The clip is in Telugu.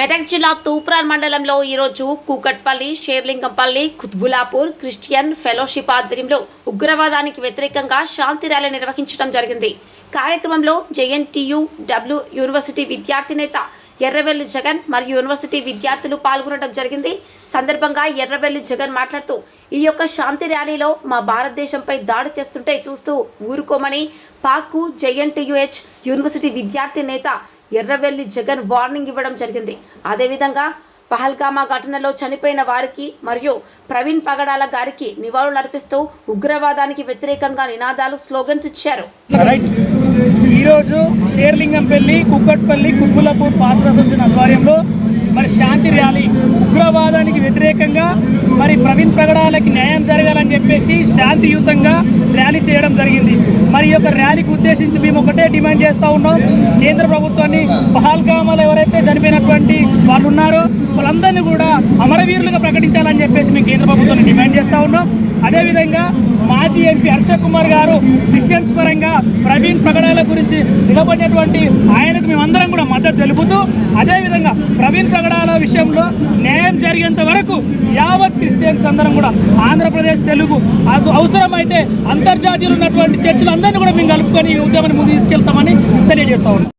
మెదక్ జిల్లా తూప్రాన్ మండలంలో ఈరోజు కూకట్పల్లి షేర్లింగంపల్లి కుత్బులాపూర్ క్రిస్టియన్ ఫెలోషిప్ ఆధ్వర్యంలో ఉగ్రవాదానికి వ్యతిరేకంగా శాంతి ర్యాలీ నిర్వహించడం జరిగింది. కార్యక్రమంలో జేఎన్టీయు డబ్ల్యూ యూనివర్సిటీ విద్యార్థి నేత ఎర్రవెల్లి జగన్ మరియు యూనివర్సిటీ విద్యార్థులు పాల్గొనడం జరిగింది. సందర్భంగా ఎర్రవెల్లి జగన్ మాట్లాడుతూ ఈ యొక్క శాంతి ర్యాలీలో మా భారతదేశంపై దాడి చేస్తుంటే చూస్తూ ఊరుకోమని పాక్కు జేఎన్టీయుహెచ్ యూనివర్సిటీ విద్యార్థి నేత ఎర్రవెల్లి జగన్ వార్నింగ్ ఇవ్వడం జరిగింది. అదేవిధంగా పహల్గామా ఘటనలో చనిపోయిన వారికి మరియు ప్రవీణ్ పగడాల గారికి నివాళులర్పిస్తూ ఉగ్రవాదానికి వ్యతిరేకంగా నినాదాలు స్లోగన్స్ ఇచ్చారు. ఈరోజు షేర్లింగంపల్లి కుక్కట్పల్లి కుప్పులపూర్ పాస్టర్ అసోసియేషన్ ఆధ్వర్యంలో మరి శాంతి ర్యాలీ ఉగ్రవాదానికి వ్యతిరేకంగా మరి ప్రవీణ్ ప్రగడాలకి న్యాయం జరగాలని చెప్పేసి శాంతియుతంగా ర్యాలీ చేయడం జరిగింది. మరి ఈ యొక్క ర్యాలీకి ఉద్దేశించి మేము ఒకటే డిమాండ్ చేస్తూ ఉన్నాం. కేంద్ర ప్రభుత్వాన్ని పహాల్గామాలో ఎవరైతే చనిపోయినటువంటి వాళ్ళు ఉన్నారో వాళ్ళందరినీ కూడా అమరవీరులుగా ప్రకటించాలని చెప్పేసి మేము కేంద్ర ప్రభుత్వాన్ని డిమాండ్ చేస్తూ ఉన్నాం. అదేవిధంగా మాజీ ఎంపీ హర్ష కుమార్ గారు క్రిస్టియన్స్ పరంగా ప్రవీణ్ ప్రగడాల గురించి నిలబడినటువంటి ఆయనకు మేమందరం కూడా మద్దతు తెలుపుతూ అదేవిధంగా ప్రవీణ్ ప్రగడాల విషయంలో న్యాయం జరిగేంత వరకు యావత్ క్రిస్టియన్స్ అందరం కూడా ఆంధ్రప్రదేశ్ తెలుగు అవసరమైతే అంతర్జాతీయులు ఉన్నటువంటి చర్చలు అందరినీ కూడా మేము కలుపుకొని ఈ ఉద్యమాన్ని ముందు తీసుకెళ్తామని తెలియజేస్తా ఉన్నాం.